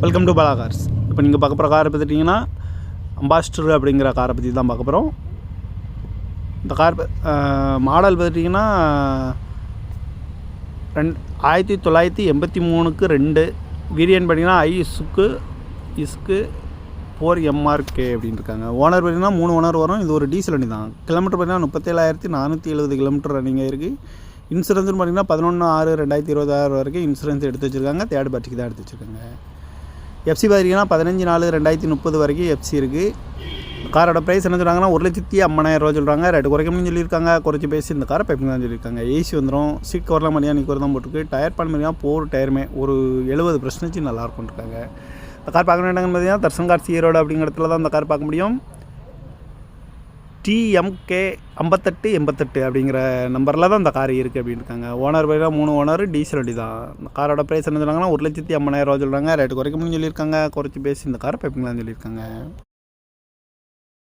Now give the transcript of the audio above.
Welcome to Bala cars இப்போ நீங்கள் பார்க்க போகிற காரை பார்த்துட்டிங்கன்னா அம்பாஸ்டர் அப்படிங்கிற காரை பற்றி தான் பார்க்க போகிறோம் இந்த கார் மாடல் பார்த்துட்டிங்கன்னா ரெண்டு ஆயிரத்தி தொள்ளாயிரத்தி எண்பத்தி மூணுக்கு ரெண்டு. வீரியன் பார்த்தீங்கன்னா ஐ இஸ்க்கு இஸ்க்கு ஃபோர் எம்ஆர்கே அப்படின்னு இருக்காங்க. ஓனர் பார்த்தீங்கன்னா மூணு ஓனர் வரும். இது ஒரு டீசல் வண்டி தான். கிலோமீட்டர் பார்த்தீங்கன்னா முப்பத்தேழாயிரத்தி நானூற்றி எழுபது கிலோமீட்டர் ரன்னிங் ஆயிருக்கு இன்சூரன்ஸ்னு பார்த்தீங்கன்னா பதினொன்று ஆறு ரெண்டாயிரத்தி இருபதாறு வரைக்கும் இன்சூரன்ஸ் எடுத்து வச்சுருக்காங்க. தேர்ட் பார்ட்டிக்கு தான் எடுத்து வச்சுருக்காங்க. எஃப்சி பார்த்தீங்கன்னா பதினஞ்சு நாலு ரெண்டாயிரத்தி முப்பது வரைக்கும் எஃப்சி இருக்குது காரோட ப்ரைஸ் என்ன சொல்கிறாங்கன்னா ஒரு லட்சத்தி ஐம்பதாயிரம் ரூபா சொல்கிறாங்க ரெண்டு குறைக்கணும்னு சொல்லியிருக்காங்க. குறைச்சி பேசி இந்த காரை பைப்பிங் தான் சொல்லியிருக்காங்க. ஏசி வந்துடும் சீட் கவர்லாம் மணியாக நிற்கிறது தான் போட்டுருக்கு. டயர் பான் மணியாக போர் டயருமே ஒரு எழுபது பர்சன்டேஜ் நல்லா இருக்கும்னு இருக்காங்க. இந்த கார் பார்க்க வேண்டாங்கன்னு பார்த்தீங்கன்னா தர்சன் கார் சீரோடு அப்படிங்கிற இடத்துல தான் இந்த கார் பார்க்க முடியும். டிஎம்கே ஐம்பத்தெட்டு எண்பத்தெட்டு அப்படிங்கிற நம்பரில் தான் இந்த கார் இருக்குது அப்படின்னு இருக்காங்க ஓனர் பேர் மூணு ஓனர் டீசல் வண்டி தான். இந்த காரோட ப்ரைஸ் என்ன சொல்கிறாங்கன்னா ஒரு லட்சத்தி ஐம்பதாயிரம் ரூபா சொல்கிறாங்க ரேட்டு குறைக்கணும்னு சொல்லியிருக்காங்க. குறைச்சி பேசி இந்த காரை பைப்பிங் சொல்லியிருக்காங்க.